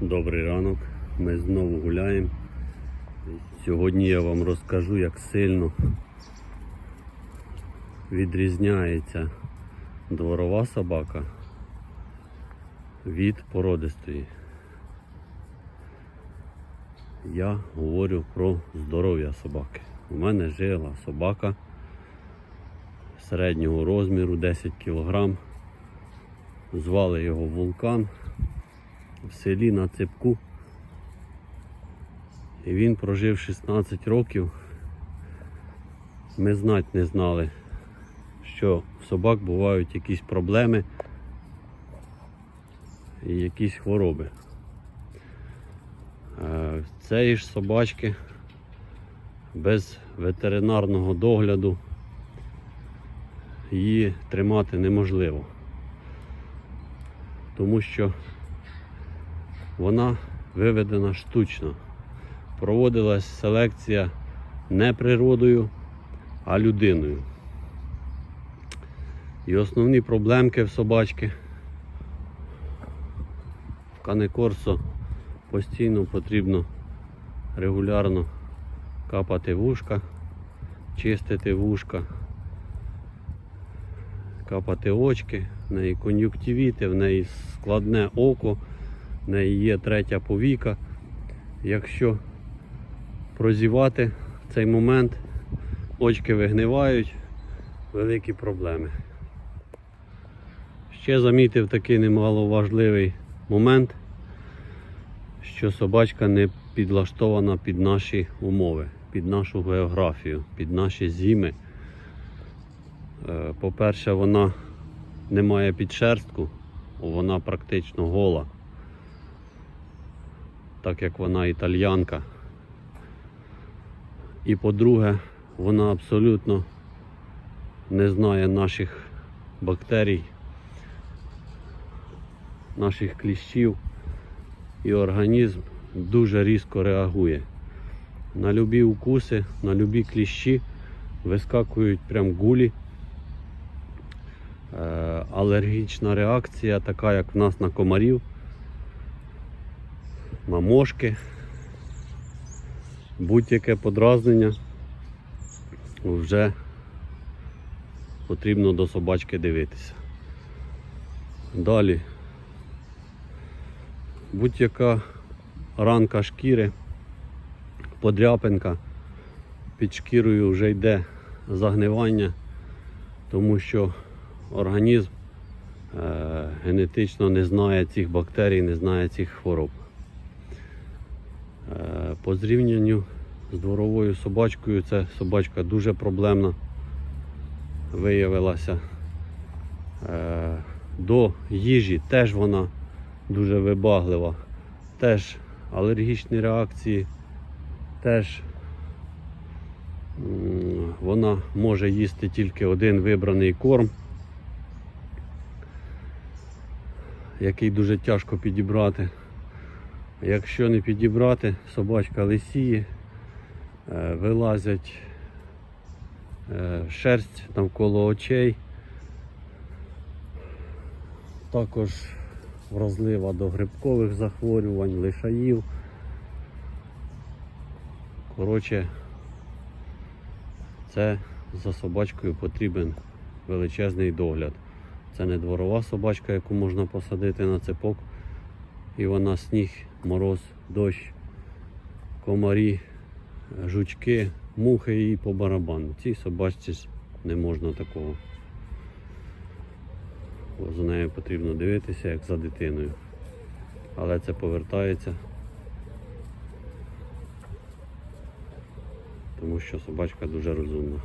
Добрий ранок, ми знову гуляємо. Сьогодні я вам розкажу, як сильно відрізняється дворова собака від породистої. Я говорю про здоров'я собаки. У мене жила собака середнього розміру 10 кг. Звали його вулкан в селі на ципку. І він прожив 16 років. Ми знать не знали, що в собак бувають якісь проблеми і якісь хвороби. Е, Цієї ж собачки без ветеринарного догляду її тримати неможливо. Тому що вона виведена штучно. Проводилась селекція не природою, а людиною. І основні проблемки в собачки в канекорсо постійно потрібно регулярно капати вушка, чистити вушка, капати очки, в неї кон'юктивіти, в неї складне око, в неї є третя повіка. Якщо прозівати цей момент, очки вигнивають, великі проблеми. Ще замітив такий немаловажливий момент, що собачка не підлаштована під наші умови, під нашу географію, під наші зими. Е, По-перше, вона не має підшерстку, вона практично гола, так як вона італьянка. І по-друге, вона абсолютно не знає наших бактерій, наших кліщів і організм дуже різко реагує. На любі укуси, на любі кліщі вискакують прям гулі. Е, алергічна реакція, така як в нас на комарів, на мошки, будь-яке подразнення вже потрібно до собачки дивитися. Далі будь-яка ранка шкіри, подряпинка, під шкірою вже йде загнивання, тому що організм е, генетично не знає цих бактерій, не знає цих хвороб. Е, по зрівнянню з дворовою собачкою, це собачка дуже проблемна виявилася. Е, до їжі теж вона дуже вибаглива, теж алергічні реакції, теж вона може їсти тільки один вибраний корм, який дуже тяжко підібрати. Якщо не підібрати, собачка лисіє, е, вилазять е, шерсть навколо очей. Також вразлива до грибкових захворювань, лишаїв. Коротше, це за собачкою потрібен величезний догляд. Це не дворова собачка, яку можна посадити на цепок. І вона сніг, мороз, дощ, комарі, жучки, мухи їй по барабану. Цій собачці не можна такого. За нею потрібно дивитися, як за дитиною. Але це повертається. Тому що собачка дуже розумна.